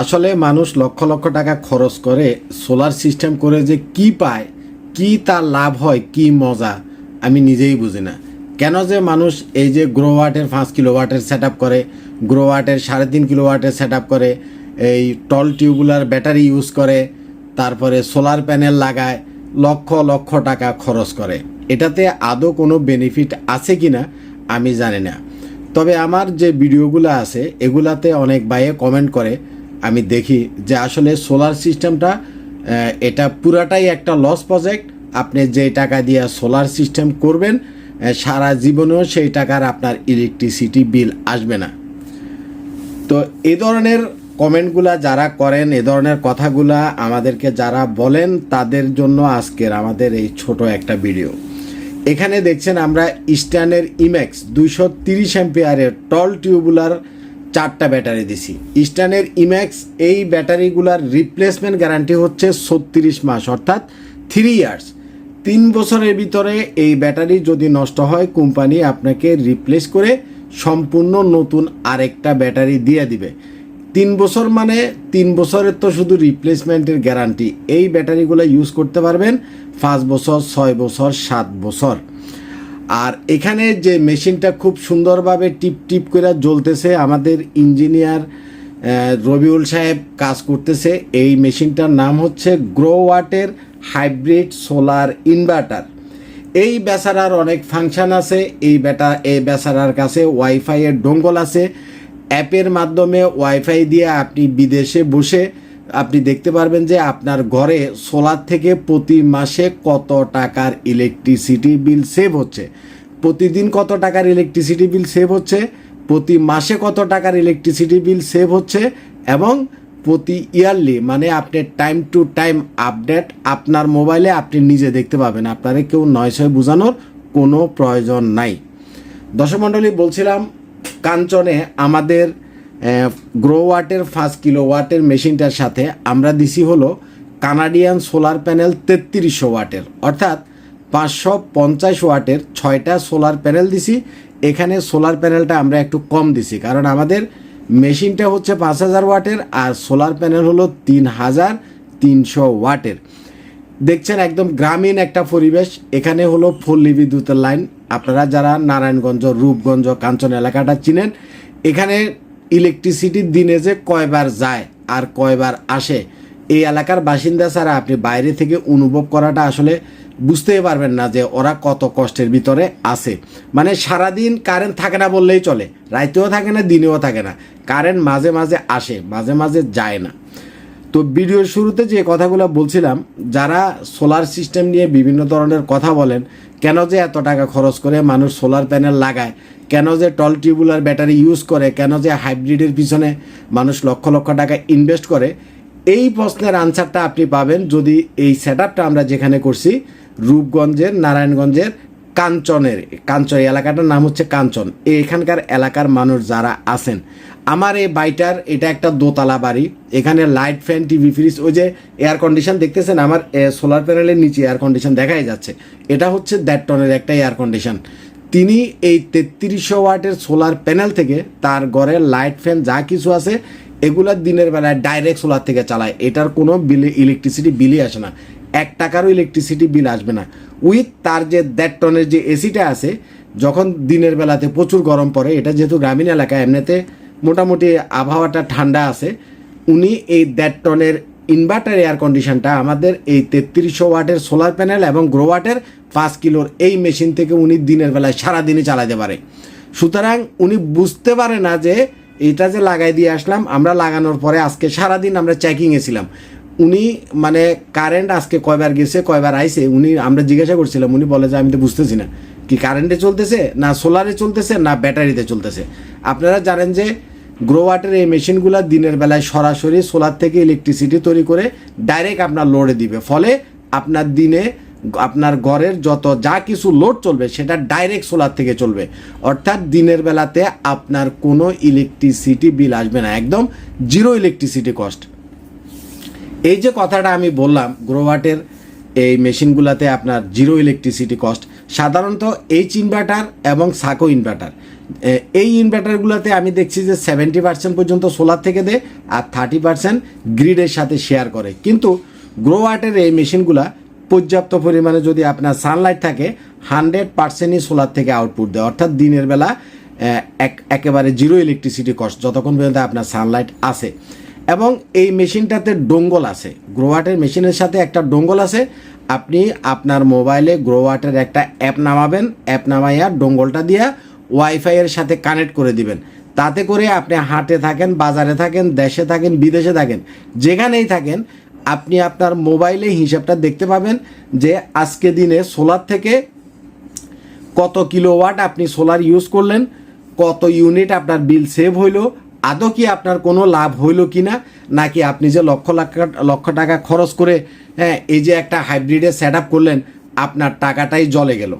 আসলে মানুষ লক্ষ লক্ষ টাকা খরচ করে সোলার সিস্টেম করে যে কি পায়, কি তার লাভ হয়, কি মজা, আমি নিজেই বুঝি না। কেন যে মানুষ এই যে গ্রো ওয়াটের পাঁচ কিলো ওয়াটের সেট করে গ্রো ওয়াটের সাড়ে তিন কিলো ওয়াটের সেট করে, এই টল টিউবুলার ব্যাটারি ইউজ করে, তারপরে সোলার প্যানেল লাগায়, লক্ষ লক্ষ টাকা খরচ করে। এটাতে আদৌ কোনো বেনিফিট আছে কি না, আমি জানি না। তবে আমার যে ভিডিওগুলো আছে, এগুলাতে অনেক ভাইয়ে কমেন্ট করে আমি দেখি যে আসলে সোলার সিস্টেমটা এটা পুরাটাই একটা লস প্রজেক্ট আপনি যে টাকা দিয়ে সোলার সিস্টেম করবেন সারা জীবনেও সেই টাকার আপনার ইলেকট্রিসিটি বিল আসবে না। তো এ ধরনের কমেন্টগুলা যারা করেন, এ ধরনের কথাগুলা আমাদেরকে যারা বলেন, তাদের জন্য আজকের আমাদের এই ছোট একটা ভিডিও এখানে দেখছেন আমরা ইস্টার্নের ইম্যাক্স দুইশো তিরিশ অ্যাম্পিয়ারের টল টিউবুলার চারটা ব্যাটারি দিছি। ইস্টার্নের ইম্যাক্স এই ব্যাটারিগুলার রিপ্লেসমেন্ট গ্যারান্টি হচ্ছে ছত্রিশ মাস, অর্থাৎ থ্রি ইয়ার্স তিন বছরের ভিতরে এই ব্যাটারি যদি নষ্ট হয়, কোম্পানি আপনাকে রিপ্লেস করে সম্পূর্ণ নতুন আরেকটা ব্যাটারি দিয়ে দিবে। তিন বছর মানে তিন বছরের তো শুধু রিপ্লেসমেন্টের গ্যারান্টি এই ব্যাটারিগুলো ইউজ করতে পারবেন পাঁচ বছর, ছয় বছর, সাত বছর। আর এখানে যে মেশিনটা খুব সুন্দরভাবে টিপ টিপ করে জ্বলতেছে, আমাদের ইঞ্জিনিয়ার রবিউল সাহেব কাজ করতেছে। এই মেশিনটার নাম হচ্ছে গ্রো ওয়াটের হাইব্রিড সোলার ইনভার্টার। এই বেচারার অনেক ফাংশন আছে। এই বেটা, এই বেচারার কাছে ওয়াইফাইয়ের ডোঙ্গল আছে। অ্যাপের মাধ্যমে ওয়াইফাই দিয়ে আপনি বিদেশে বসে আপনি দেখতে পারবেন যে আপনার ঘরে সোলার থেকে প্রতি মাসে কত টাকার ইলেকট্রিসিটি বিল সেভ হচ্ছে? প্রতিদিন কত টাকার ইলেকট্রিসিটি বিল সেভ হচ্ছে? প্রতি মাসে কত টাকার ইলেকট্রিসিটি বিল সেভ হচ্ছে? এবং প্রতি ইয়ারলি মানে আপনি টাইম টু টাইম আপডেট আপনার মোবাইলে আপনি নিজে দেখতে পাবেন। আপনারে কেউ নয় ছয় বোঝানোর কোনো প্রয়োজন নাই। দর্শক মণ্ডলী, বলছিলাম, কাঞ্চনে আমাদের গ্রো ওয়াটের পাঁচ কিলো ওয়াটের মেশিনটার সাথে আমরা দিছি হলো কানাডিয়ান সোলার প্যানেল তেত্রিশশো ওয়াটের অর্থাৎ পাঁচশো পঞ্চাশ ওয়াটের ছয়টা সোলার প্যানেল দিছি। এখানে সোলার প্যানেলটা আমরা একটু কম দিছি, কারণ আমাদের মেশিনটা হচ্ছে পাঁচ হাজার ওয়াটের আর সোলার প্যানেল হলো তিন হাজার তিনশো ওয়াটের দেখছেন একদম গ্রামীণ একটা পরিবেশ, এখানে হলো ফুল্লি বিদ্যুতের লাইন। আপনারা যারা নারায়ণগঞ্জ, রূপগঞ্জ, কাঞ্চন এলাকাটা চিনেন, এখানে ইলেকট্রিসিটির দিনে যে কয়বার যায় আর কয়বার আসে, এই এলাকার বাসিন্দা ছাড়া আপনি বাইরে থেকে অনুভব করাটা আসলে বুঝতেই পারবেন না যে ওরা কত কষ্টের ভিতরে আছে। মানে সারাদিন কারেন্ট থাকে না বললেই চলে রাইতেও থাকে না, দিনেও থাকে না। কারেন্ট মাঝে মাঝে আসে, মাঝে মাঝে যায় না। তো ভিডিওর শুরুতে যে কথাগুলো বলছিলাম, যারা সোলার সিস্টেম নিয়ে বিভিন্ন ধরনের কথা বলেন, কেন যে এত টাকা খরচ করে মানুষ সোলার প্যানেল লাগায়, কেন যে টল টিউবুলার ব্যাটারি ইউজ করে, কেন যে হাইব্রিডের পিছনে মানুষ লক্ষ লক্ষ টাকা ইনভেস্ট করে, এই প্রশ্নের আনসারটা আপনি পাবেন যদি এই সেট আমরা যেখানে করছি, রূপগঞ্জের, নারায়ণগঞ্জের, কাঞ্চনের, কাঞ্চন এলাকাটার নাম হচ্ছে কাঞ্চন। এখানকার এলাকার মানুষ যারা আছেন আমার এই বাড়িটার এটা একটা দোতলা বাড়ি। এখানে লাইট ফ্যান টিভি ফ্রিজ ওই যে এয়ার কন্ডিশন দেখতেছেন, আমার সোলার প্যানেলের নিচে এয়ার কন্ডিশন দেখাই যাচ্ছে। এটা হচ্ছে দেড় টনের একটা এয়ার কন্ডিশন তিনি এই তেত্রিশশো ওয়াটের সোলার প্যানেল থেকে তার ঘরে লাইট ফ্যান যা কিছু আছে, এগুলা দিনের বেলায় ডাইরেক্ট সোলার থেকে চালায়। এটার কোনো বিলে ইলেকট্রিসিটি বিলই আসে না। এক টাকারও ইলেকট্রিসিটি বিল আসবে না। উইথ তার যে দেড় টনের যে এসিটা আছে, যখন দিনের বেলাতে প্রচুর গরম পড়ে, এটা যেহেতু গ্রামীণ এলাকা, এমনিতে মোটামুটি আবহাওয়াটা ঠান্ডা আছে। উনি এই দেড় টনের ইনভার্টার এয়ার কন্ডিশনটা আমাদের এই তেত্রিশশো ওয়াটের সোলার প্যানেল এবং গ্রো ওয়াটের পাঁচ কিলোর এই মেশিন থেকে উনি দিনের বেলায় সারাদিনই চালাতে পারে। সুতরাং উনি বুঝতে পারে না যে এটা যে লাগাই দিয়ে আসলাম, আমরা লাগানোর পরে আজকে সারাদিন আমরা চেকিংয়ে ছিলাম। উনি মানে কারেন্ট আজকে কয়বার গেছে, কয়বার আইছে, উনি আমরা জিজ্ঞাসা করছিলাম, উনি বলে যে আমি তো বুঝতেছি না। কি কারেন্টে চলতেছে, না সোলারে চলতেছে, না ব্যাটারিতে চলতেছে? আপনারা জানেন যে গ্রো ওয়াটের এই মেশিনগুলো দিনের বেলায় সরাসরি সোলার থেকে ইলেকট্রিসিটি তৈরি করে ডাইরেক্ট আপনার লোডে দিবে। ফলে আপনার দিনে, আপনার ঘরের যত যা কিছু লোড চলবে, সেটা ডাইরেক্ট সোলার থেকে চলবে। অর্থাৎ দিনের বেলাতে আপনার কোনো ইলেকট্রিসিটি বিল আসবে না। একদম জিরো ইলেকট্রিসিটি কস্ট এই যে কথাটা আমি বললাম গ্রোভাটের এই মেশিনগুলোতে আপনার জিরো ইলেকট্রিসিটি কস্ট সাধারণত এইচ ইনভার্টার এবং সাকো ইনভার্টার এই ইনভার্টারগুলোতে আমি দেখছি যে সেভেন্টি পার্সেন্ট পর্যন্ত সোলার থেকে দেয় আর থার্টি পার্সেন্ট গ্রিডের সাথে শেয়ার করে। কিন্তু গ্রো আর্টের এই মেশিনগুলা পর্যাপ্ত পরিমাণে যদি আপনার সানলাইট থাকে হান্ড্রেড পার্সেন্টই সোলার থেকে আউটপুট দেয়। অর্থাৎ দিনের বেলা এক, একেবারে জিরো ইলেকট্রিসিটি কস্ট যতক্ষণ পর্যন্ত আপনার সানলাইট আছে। এবং এই মেশিনটাতে ডোঙ্গল আছে। গ্রোয়াটের মেশিনের সাথে একটা ডোঙ্গল আছে। আপনি আপনার মোবাইলে গ্রোয়াটের একটা অ্যাপ নামাবেন। অ্যাপ নামাইয়া ডোঙ্গলটা দিয়া ওয়াইফাইয়ের সাথে কানেক্ট করে দিবেন। তাতে করে আপনি হাটে থাকেন, বাজারে থাকেন, দেশে থাকেন, বিদেশে থাকেন, যেখানেই থাকেন, আপনি আপনার মোবাইলে হিসাবটা দেখতে পাবেন যে আজকে দিনে সোলার থেকে কত কিলোওয়াট আপনি সোলার ইউজ করলেন, কত ইউনিট আপনার বিল সেভ হইল, আদৌ কি আপনার কোনো লাভ হইল কি না নাকি আপনি যে লক্ষ লাখ, লক্ষ টাকা খরচ করে হ্যাঁ এই যে একটা হাইব্রিডের সেট করলেন, আপনার টাকাটাই জলে গেল।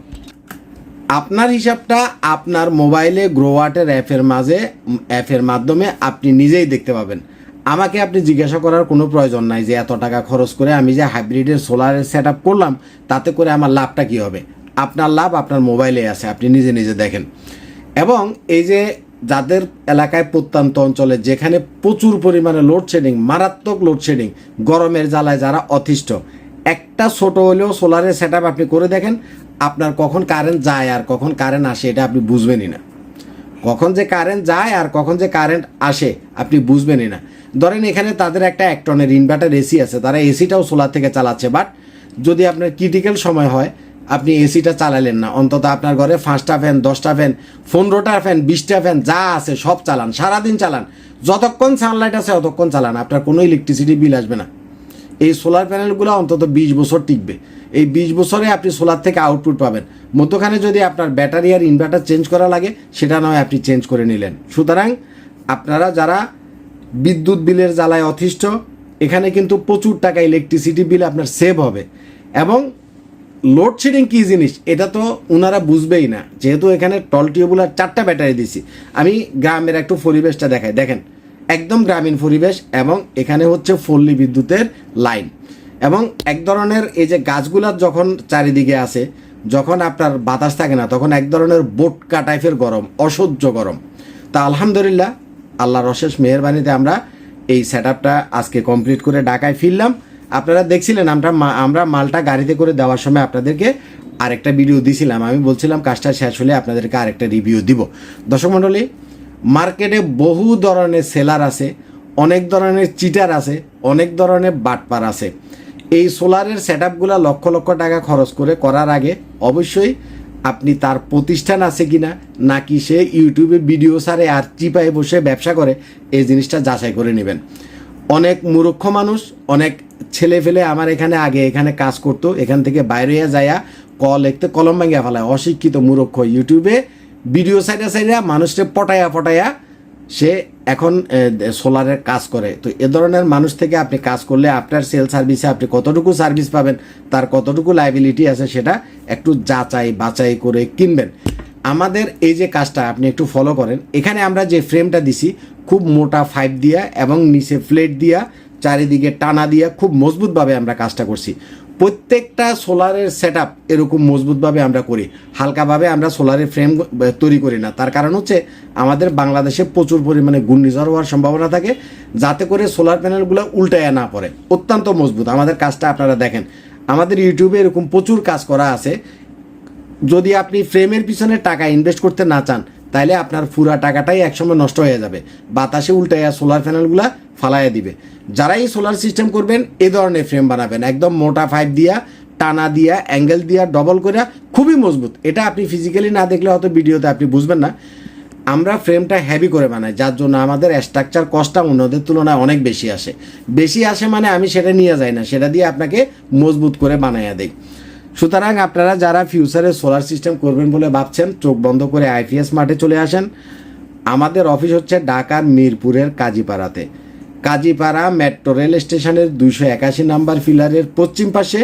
আপনার হিসাবটা আপনার মোবাইলে গ্রোয়াটের অ্যাপের মাঝে অ্যাপের মাধ্যমে আপনি নিজেই দেখতে পাবেন। আমাকে আপনি জিজ্ঞাসা করার কোনো প্রয়োজন নাই যে এত টাকা খরচ করে আমি যে হাইব্রিডের সোলারের সেট করলাম, তাতে করে আমার লাভটা কী হবে? আপনার লাভ আপনার মোবাইলে আছে, আপনি নিজে নিজে দেখেন। এবং এই যে যাদের এলাকায় প্রত্যন্ত অঞ্চলে যেখানে প্রচুর পরিমাণে লোডশেডিং মারাত্মক লোডশেডিং গরমের জ্বালায় যারা অতিষ্ঠ, একটা ছোট হলেও সোলারের সেট আপনি করে দেখেন আপনার কখন কারেন্ট যায় আর কখন কারেন্ট আসে, এটা আপনি বুঝবেনই না। কখন যে কারেন্ট যায় আর কখন যে কারেন্ট আসে, আপনি বুঝবেনই না। ধরেন এখানে তাদের একটা এক ইনভার্টার এসি আছে, তারা এসিটাও সোলার থেকে চালাচ্ছে বাট যদি আপনার ক্রিটিক্যাল সময় হয়, আপনি এসিটা চালালেন না। অন্তত আপনার ঘরে পাঁচটা ফ্যান দশটা ফ্যান পনেরোটা ফ্যান বিশটা ফ্যান যা আছে সব চালান, সারাদিন চালান। যতক্ষণ সানলাইট আছে ততক্ষণ চালান, আপনার কোনো ইলেকট্রিসিটি বিল আসবে না। এই সোলার প্যানেলগুলো অন্তত বিশ বছর টিকবে। এই বিশ বছরে আপনি সোলার থেকে আউটপুট পাবেন। মধ্যখানে যদি আপনার ব্যাটারি আর ইনভার্টার চেঞ্জ করা লাগে, সেটা নয় আপনি চেঞ্জ করে নিলেন। সুতরাং আপনারা যারা বিদ্যুৎ বিলের জ্বালায় অতিষ্ঠ, এখানে কিন্তু প্রচুর টাকা ইলেকট্রিসিটি বিল আপনার সেভ হবে। এবং লোডশেডিং কী জিনিস? এটা তো ওনারা বুঝবেই না। যেহেতু এখানে টল টিউবুলার চারটা ব্যাটারি দিছি। আমি গ্রামের একটু পরিবেশটা দেখাই। দেখেন একদম গ্রামীণ পরিবেশ এবং এখানে হচ্ছে পল্লী বিদ্যুতের লাইন। এবং এক ধরনের এই যে গাছগুলার যখন চারিদিকে আছে, যখন আপনার বাতাস থাকে না, তখন এক ধরনের বোটকা টাইপের গরম, অসহ্য গরম। তা আলহামদুলিল্লাহ, আল্লাহর অশেষ মেহরবানিতে আমরা এই সেট আজকে কমপ্লিট করে ঢাকায় ফিরলাম। আপনারা দেখছিলেন, আমরা আমরা মালটা গাড়িতে করে দেওয়ার সময় আপনাদেরকে আরেকটা ভিডিও দিছিলাম। আমি বলছিলাম, কাজটা শেষ হলে আপনাদেরকে আরেকটা রিভিউ দিব। দর্শক মণ্ডলী মার্কেটে বহু ধরনের সেলার আছে, অনেক ধরনের চিটার আছে, অনেক ধরনের বাটপার আছে। এই সোলারের সেট আপগুলো লক্ষ লক্ষ টাকা খরচ করে করার আগে অবশ্যই আপনি তার প্রতিষ্ঠান আছে কি না নাকি সে ইউটিউবে ভিডিও সারে আর চিপায় বসে ব্যবসা করে, এই জিনিসটা যাচাই করে নেবেন। অনেক মূর্খ মানুষ, অনেক ছেলে ফেলে আমার এখানে আগে এখানে কাজ করতো, এখান থেকে বাইরে যায়া ক লিখতে কলম ভাঙিয়া ফেলায়। অশিক্ষিত মূর্খ ইউটিউবে ভিডিও সাইডা সাইডা মানুষকে পটায়া পটায়া সে এখন সোলারের কাজ করে। তো এ ধরনের মানুষ থেকে আপনি কাজ করলে আপনার সেল সার্ভিসে আপনি কতটুকু সার্ভিস পাবেন, তার কতটুকু লাইবিলিটি আছে সেটা একটু যাচাই বাছাই করে কিনবেন। আমাদের এই যে কাজটা আপনি একটু ফলো করেন, এখানে আমরা যে ফ্রেমটা দিছি, খুব মোটা ফাইভ দিয়া এবং নিচে প্লেট দিয়া, চারিদিকে টানা দিয়া খুব মজবুতভাবে আমরা কাজটা করছি। প্রত্যেকটা সোলারের সেট এরকম মজবুতভাবে আমরা করি। হালকাভাবে আমরা সোলারের ফ্রেম তৈরি করি না। তার কারণ হচ্ছে আমাদের বাংলাদেশে প্রচুর পরিমাণে ঘূর্ণিঝড় হওয়ার সম্ভাবনা থাকে, যাতে করে সোলার প্যানেলগুলো উল্টায় না পড়ে। অত্যন্ত মজবুত। আমাদের কাজটা আপনারা দেখেন। আমাদের ইউটিউবে এরকম প্রচুর কাজ করা আছে। যদি আপনি ফ্রেমের পিছনে টাকা ইনভেস্ট করতে না চান তাহলে আপনার পুরা টাকাটাই একসময় নষ্ট হয়ে যাবে। বাতাসে উল্টাইয়া সোলার প্যানেলগুলা ফালাইয়া দিবে। যারাই সোলার সিস্টেম করবেন, এ ধরনের ফ্রেম বানাবেন। একদম মোটা পাইপ দিয়া, টানা দিয়া অ্যাঙ্গেল দিয়া ডবল করে খুবই মজবুত। এটা আপনি ফিজিক্যালি না দেখলে হয়তো ভিডিওতে আপনি বুঝবেন না। আমরা ফ্রেমটা হেভি করে বানাই, যার জন্য আমাদের স্ট্রাকচার কস্টটা অন্যদের তুলনায় অনেক বেশি আসে। বেশি আসে মানে আমি সেটা নিয়ে যাই না, সেটা দিয়ে আপনাকে মজবুত করে বানাইয়া দেই। সুতরাং আপনারা যারা ফিউচারে সোলার সিস্টেম করবেন বলে ভাবছেন, চোখ বন্ধ করে আইপিএস মাঠে চলে আসেন। আমাদের অফিস হচ্ছে ঢাকার মিরপুরের কাজীপাড়াতে। কাজীপাড়া মেট্রো রেল স্টেশনের দুইশো একাশি নাম্বার ফিলারের পশ্চিম পাশে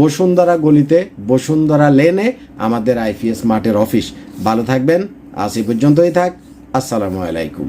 বসুন্ধরা গলিতে বসুন্ধরা লেনে আমাদের আইপিএস মাঠের অফিস। ভালো থাকবেন, আজ এই পর্যন্তই থাক। আসসালামু আলাইকুম।